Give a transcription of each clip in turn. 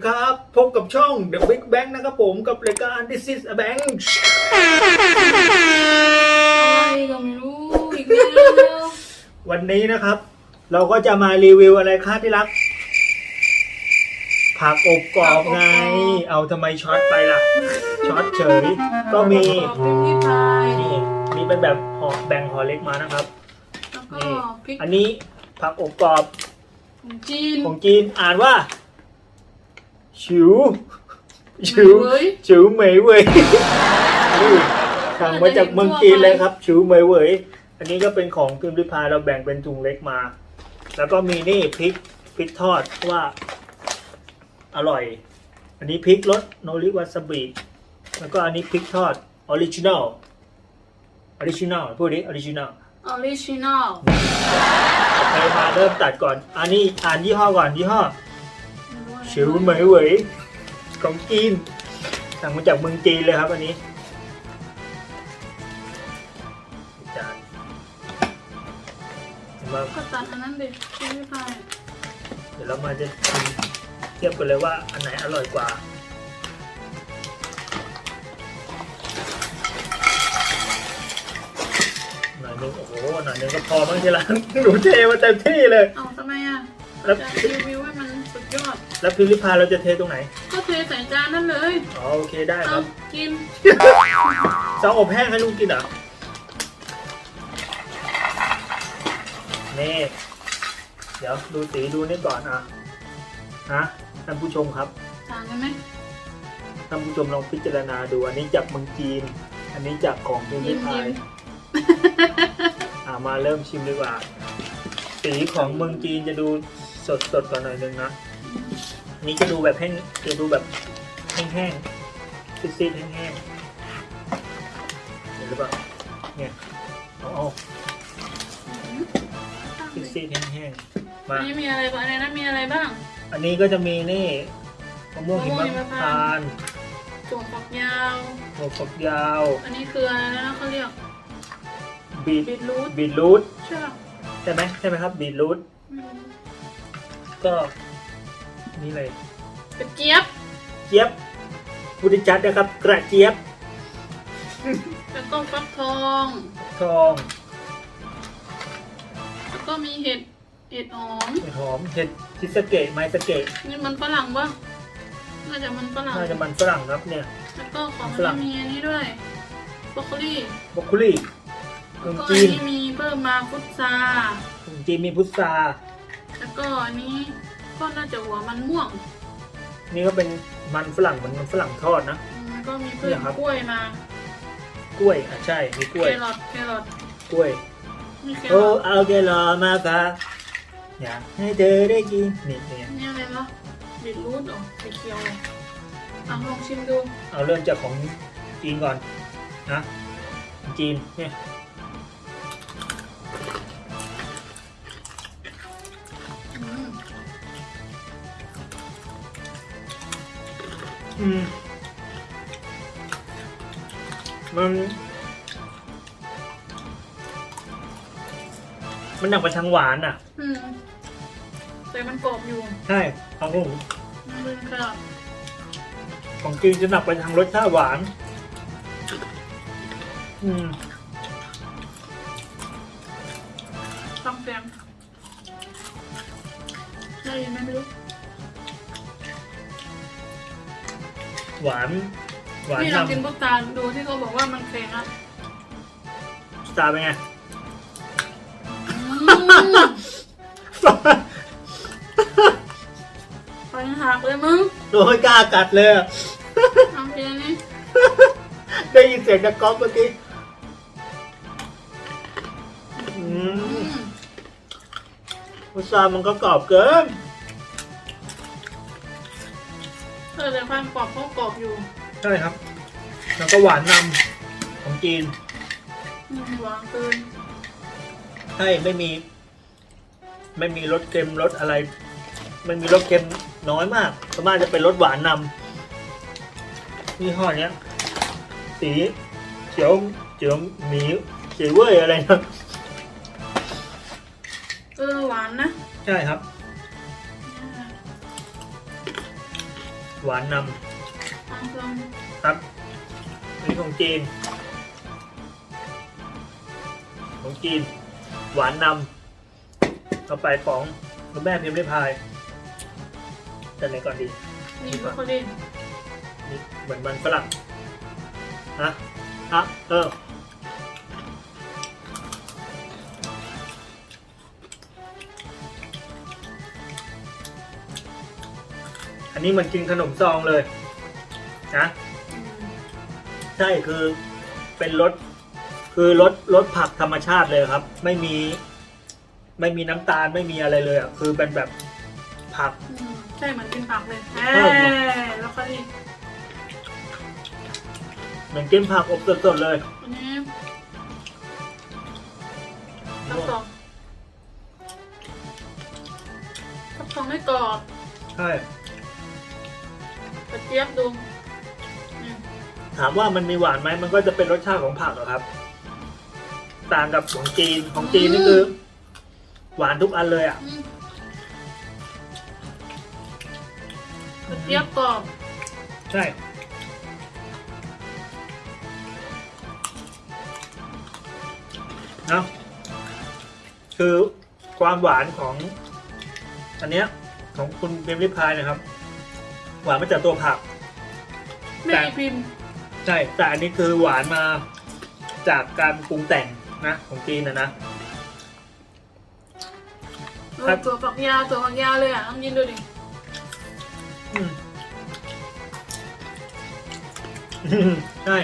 สวัสดีครับ พบกับช่อง The Big Bang นะครับผมกับรายการ This is a Bank อะไรก็ไม่รู้อีกแล้ววันนี้นะครับ เราก็จะมารีวิวอะไรคะที่รัก ผักอบกรอบไง เอาทำไมช็อตไปล่ะ ช็อตเฉย ก็มีขอบคุณพี่พายนี่มีเป็นแบบห่อแบ่งห่อเล็กมานะครับ แล้วก็นี่พริกอันนี้ผักอบกรอบของจีนของจีนอ่านว่า ชิวชิวเหมยเว้ยชิวเหมยเว่ยนี่สั่งมาจากเมืองจีนเลยครับ ชิวเหมยเว่ยอันนี้ก็เป็นของพิมพ์ริพายเราแบ่งเป็นถุงเล็กมา แล้วก็มีนี่พริกพริกทอดว่า อร่อย อันนี้พริกรสโนริวาซาบิแล้วก็อันนี้พริกทอดออริจินอลออริจินอลพูดดิออริจินอลออริจินอลโอเคมาเริ่มตัดก่อน อันนี้อ่านยี่ห้อก่อนยี่ห้อ ชิวเหมยเหวยของจีนสั่งมาจากเมืองจีนเลยครับอันนี้จานมาก็ตัดอันนั้นดิพี่พายเดี๋ยวเรามาจะชิมเทียบกันเลยว่าอันไหนอร่อยกว่าหน่อยนึงโอ้โหหน่อยนึงก็พอมั้งทีละหนูเทมาเต็มที่เลยเอาทำไมอะแล้วจะรีวิว แล้วพิมพ์ริพายเราจะเทตรงไหน ก็เทใส่จานนั่นเลยอ๋อโอเคได้คเอารับกินจะเอาอบแห้งให้ลุงกินเหรอนี่เดี๋ยวดูสีดูนี่ก่อนอะฮะท่านผู้ชมครับ ต่างกันไหมท่านผู้ชมลองพิจารณาดู อันนี้จากเมืองจีน อันนี้จากของพิมพ์ริพายอ่ามาเริ่มชิมดีกว่า สีของเมืองจีนจะดูสดสดๆกว่าหน่อยนึงนะอั นนี้จะดูแบบแห้งจะดูแบบแห้งๆซีดๆแห้งๆเห็นหรือเปล่าเนี่ยเอาเอาซีดๆแห้งๆอัมานนี้มีอะไรบ้างในนั้นมีอะไรบ้าง อันนี้ก็จะมีนี่มะม่วงหิมมะม่วงหิมพาพานต์นต์ถั่วฝักยาวหัวฝักยาว อันนี้คืออะไรนะเขาเรียกบีทบีทรูทบีทรูทใช่ป่ะใช่ไหมใช่ไหมครับบีทรูทอืมก็ นี่เลยกระเจี๊ยบเจี๊ยบพุทธิจัดนะครับ กระเจี๊ยบแล้วก็ฟักทอง ทองแล้วก็มีเห็ดเห็ดหอมเห็ดหอมเห็ดชิสเกะไมสเกะนี่มันฝรั่งปะน่าจะมันฝรั่งน่าจะมันฝรั่งครับเนี่ยแล้วก็ของฝรั่มันงมีอันนี้ด้วยบรอกโคลีบรอกโคลีขแล้วนมก็จีอันนนี้มีเพิ่มมาพุทราขนมจีนมีพุทราแล้วก็อันนี้ ก็น่าจะหัวมันม่วง นี่ก็เป็นมันฝรั่งเหมือนมันฝรั่งทอดนะอืมแล้วก็มีเพิ่เนี่มยครับ กล้วยมากล้วยอะใช่มีกล้วย แครอทแครอทกล้วย มีแครโอ้อทเอาแกรอมาฝากอยากให้เธอได้กินนี่เนี่ยนี่อะไรวะบีทรูทเหรอสีเขียวเหรออะลองชิมดูเอาเริ่มจากของจีนก่อนนะจีนเนี่ย อืมมันมันหนักไปทางหวานอะ อืมแต่มันกรอบอยู่ใช่ของผมมันเป็นแครอทของจีนจะหนักไปทางรสชาติหวาน อืมตำแซมได้ยินไหมไม่รู้ หวาน หวานนี่นเรากินพุทราดูที่เขาบอกว่ามันแข็งอะำสตาร์เป็นไงอืมไปหักเลยมึงโดยกล้ากัดเลยอะ ทำเพียงนี้ได้ยินเสียงดังก๊อกเมื่อกี้อือืมมพุทรามันก็กรอบเกิน แต่ความกรอบเขากรอบอยู่ใช่ครับ แล้วก็หวานนำของจีน อืมหวานเกินใช่ไม่มี ไม่มีรสเค็มรสอะไร มันมีรสเค็มน้อยมากส่วนมากจะเป็นรสหวานนำนี่ห้อเนี้ย สีเขียวเขียวหมีสีเว่ยอะไรนะ เออหวานนะ ใช่ครับ หวานนเอาลองำครับอันนี้ของจีนของจีน หวานนำต่อไปของคุณแม่พิมพ์ริพายแต่ไหนก่อนดีนี่บรอกโคลีนี่เหมือนมันฝรั่งฮะฮะเออ นนี้มันกินขนมซองเลยนะอืมใช่คือเป็นรสคือรสรสผักธรรมชาติเลยครับ ไม่มี ไม่มีน้ำตาลไม่มีอะไรเลยอะคือเป็นแบบผักอืมใช่เหมือนกินผักเลยแหเออมแล้วก็นี่เหมือนกินผักอบสดๆเลยอันนี้ฟักทองฟักทองไม่กรอบใช่กระเจี๊ยบดูนี่ถามว่ามันมีหวานไหมมันก็จะเป็นรสชาติของผักอะครับ ต่างกับของจีนของจีนนี่คือ หวานทุกอันเลยอะ อืมกระเจี๊ยบกรอบใช่ เนาะคือความหวานของ อันเนี้ยของคุณเบมริพายนะครับ หวานมาจากตัวผักแม่พิมพ์ใช่ แต่อันนี้คือหวานมาจากการปรุงแต่งนะของจีนนะนะ ครับ ตัวฝักยาวตัวฝักยาวเลยอะต้องยินดูดิอืมอืม ใช่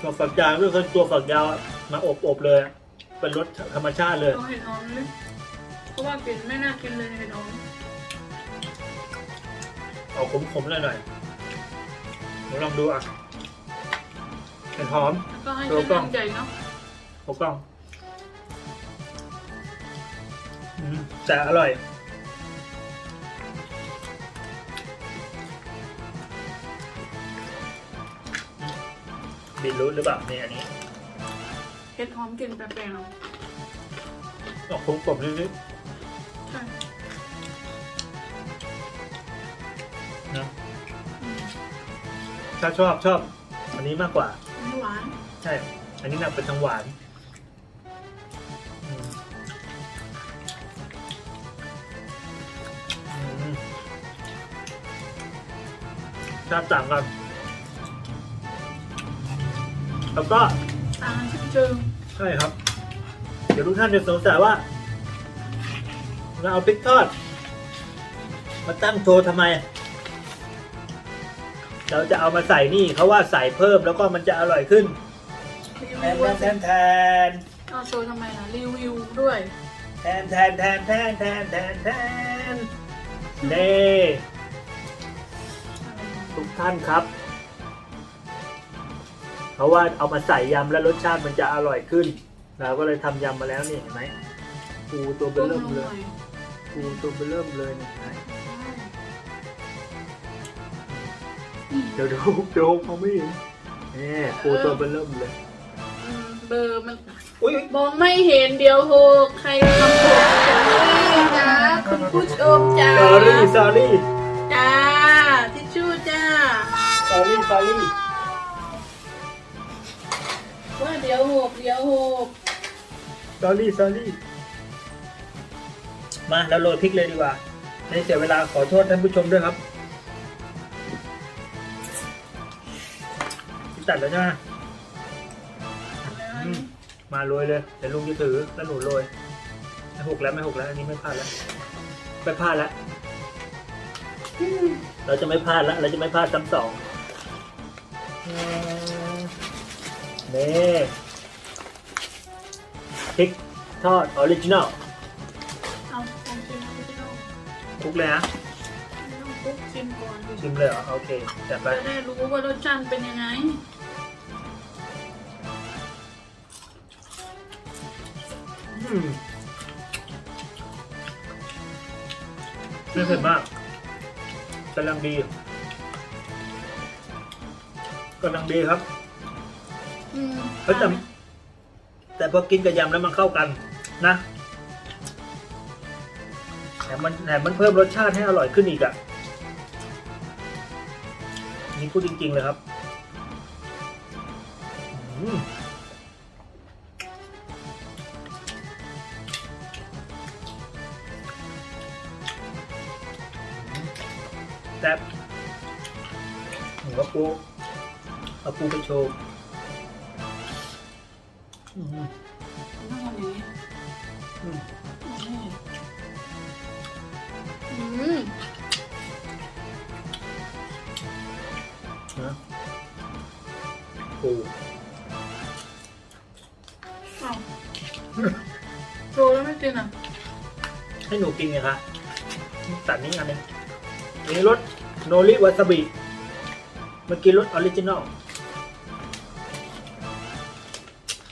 ตัวฝักยาวก็คือตัวฝักยาวอะมาอบอบๆเลยอะเป็นรสธรรมชาติเลยต้องเห็ดหอมเลยเพราะว่ากลิ่นไม่น่ากินเลยเห็ดหอม ออกขมๆหน่อยหน่อยเดี๋ยวลองดูอะเห็นหอม แล้วก็ให้ตัวเป็นกล้องน้ำใหญ่เนาะถูกต้องอืมแต่อร่อย บีทรูทหรือเปล่าเนี่ยอันนี้เห็ดหอมกลิ่นแปลกๆเนาะออกขมกลมนิดใถ้าชอบชอบ อันนี้มากกว่าอันนี้หวานใช่ อันนี้หนักเป็นทางหวานอืมอืมชาติต่างกัน แล้วก็ ตาลชิมเชิงใช่ครับ เดี๋ยวทุกท่านจะสงสัยว่า เราเอาพริกทอด มาตั้งโชว์ทำไม เราจะเอามาใส่นี่เขาว่าใส่เพิ่มแล้วก็มันจะอร่อยขึ้นรีแทวินวแทนแทนเอาโชว์ทำไมล่ะรีวิวด้วยแทนแทนแทนแทนแทนแทนแทนเน่ทุกท่านครับเพราะว่าเอามาใส่ยำแล้วรสชาติมันจะอร่อยขึ้นเราก็เลยทำยำมาแล้วนี่เห็นไหมปูตัวเบต้มลเริ่มลงเลหน่อยยปูตัวเบลเริ่มเลยนี่ เห็นไหมอืมเดี๋ยวดูเดี๋ยวมองไม่เห็นนี่ปูตัวเบลเริ่มเลย อืมเบอร์มันอุ้ยมองไม่เห็นเดียวโหกใครทำผมนี่จ้าคุณผู้ชมจ้าสอรี่สอรี่จ้าทิชชู่จ้าสอรี่สอรี่ว่าเดี๋ยวหกเดี๋ยวหกสอรี่สอรี่มาเราโรยพริกเลยดีกว่าไม่เสียเวลาขอโทษท่านผู้ชมด้วยครับ ตัดแล้วใช่ไหมอืมมาโรยเลยเดี๋ยวลุงจะถือแล้วหนูโรยไม่หกแล้วไม่หกแล้วอันนี้ไม่พลาดแล้วไม่พลาดแล้วเราจะไม่พลาดแล้วเราจะไม่พลาดซ้ำสองอืมนี่พริกทอดออริจินอลเอาลองชิมดูพี่น้องคลุกเลยนะไม่ต้องคลุกชิมก่อนดิชิมเลยเหรอโอเคจัดไป จะได้รู้ว่ารสชาติเป็นยังไง ไม่เผ็ดมากกำลังดีกำลังดีครับอืมเฮ้ยแต่แต่พอกินกับยำแล้วมันเข้ากัน นะแถมมันแถมมันเพิ่มรสชาติให้อร่อยขึ้นอีกอะ นี่พูดจริง ๆ เลยครับ อืม แซ่บหมูกระปูเอาปูไปโชว์อืมต้องทำอย่างนี้อืมอืมนะปูอ้าวโชว์แล้วไม่กินอะ ให้หนูกินไงคะตัดนี้อันหนึง อันนี้รสโนริวาซาบิเมื่อกี้รสออริจินอล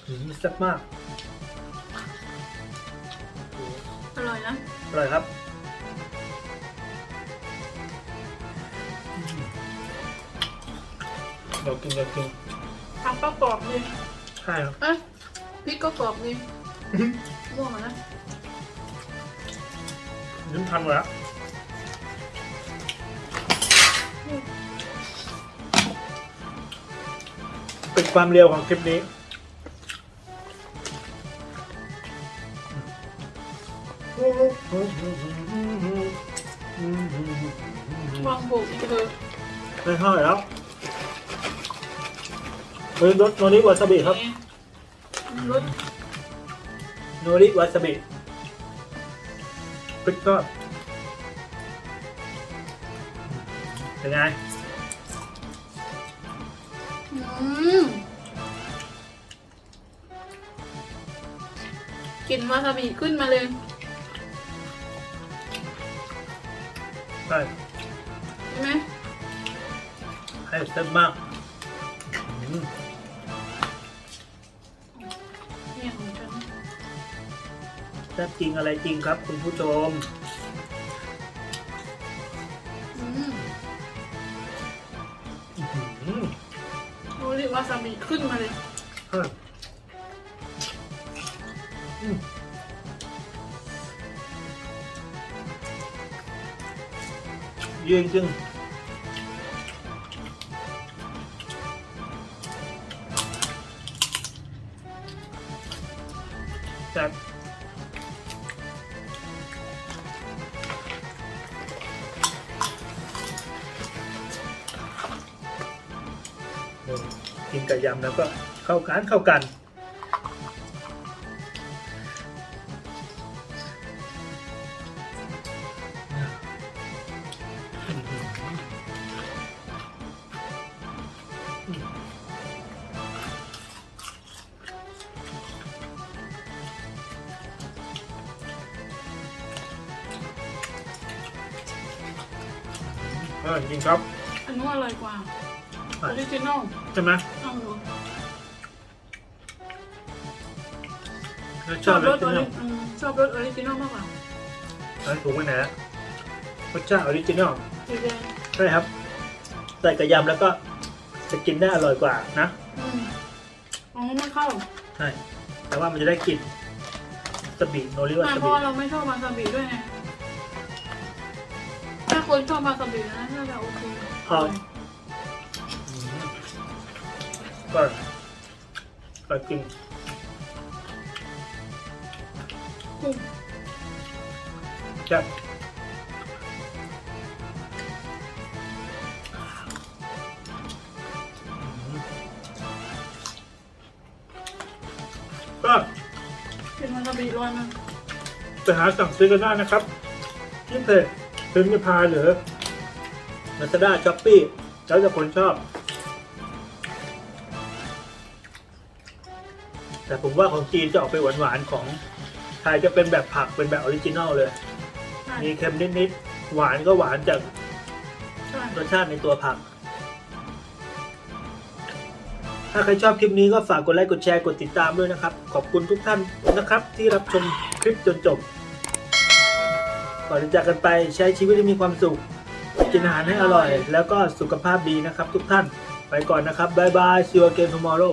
อืมแซ่บมาก อร่อยนะอร่อยครับเดี๋ยวกินเดี๋ยวกินผักก็กรอบดีใช่ครับเอ้ยพริกก็กรอบดีม่วงอะนะ นิ้มทันหมดแล้ว เป็นความเร็วของคลิปนี้ วางบุกอีกเลยไม่เท่าไหร่แล้วเฮ้ยรสโนริวาซาบิครับนี่รสโนริวาซาบิพริกท เป็นไง อืมกลิ่นวาซาบิขึ้นมาเลย ใช่ใช่ไหมให้เต็มมากอืมเนี่ยของฉัน แซ่บจริงอะไรจริงครับ คุณผู้ชม วาซาบิขึ้นมาเลยเยอืมเยี่ยงจริงแซ่ กินกับยำแล้วก็เข้ากันเข้ากัน อร่อยจริงครับ อันนู้นอร่อยกว่าออะอริจินอล ใช่ไหม ชชาอบติรรสสออชาริติอืมชอบรสออริจินอลมากกว่าอันถูกไหมนะรสชาติออริจินอลสีแดงใช่ครับ ใส่กระยำแล้วก็จะกินได้อร่อยกว่านะอืมอ๋อมันเข้า ใช่แต่ว่ามันจะได้กลิ่นสบิโนริวาไม่สเพบิราะว่าเราไม่ชอบวาซาบิด้วยไงถ้าคนชอบวาซาบินะน่าจะโอเคอืมก็ก็กินกุ้ง แซ่บอืมก็เป็นวาซาบิร้อยมันไปหาสั่งซื้อกันได้นะครับที่เพจพิมพ์พายหรือ Lazada s h o p e e แล้วแต่คนชอบ แต่ผมว่าของจีนจะออกไปหวานๆของ ไทยจะเป็นแบบผักเป็นแบบออริจินอลเลย ใช่มีเค็มนิดๆ หวานก็หวานจากใช่รสชาติในตัวผัก ถ้าใครชอบคลิปนี้ก็ฝากกดไลค์ กดแชร์ กดติดตามด้วยนะครับ ขอบคุณทุกท่านนะครับ ที่รับชมคลิปจนจบ ก่อนจะจากกันไปใช้ชีวิตให้มีความสุข กินอาหารให้อร่อย แล้วก็สุขภาพดีนะครับทุกท่าน ไปก่อนนะครับ บ๊ายบาย see you again tomorrow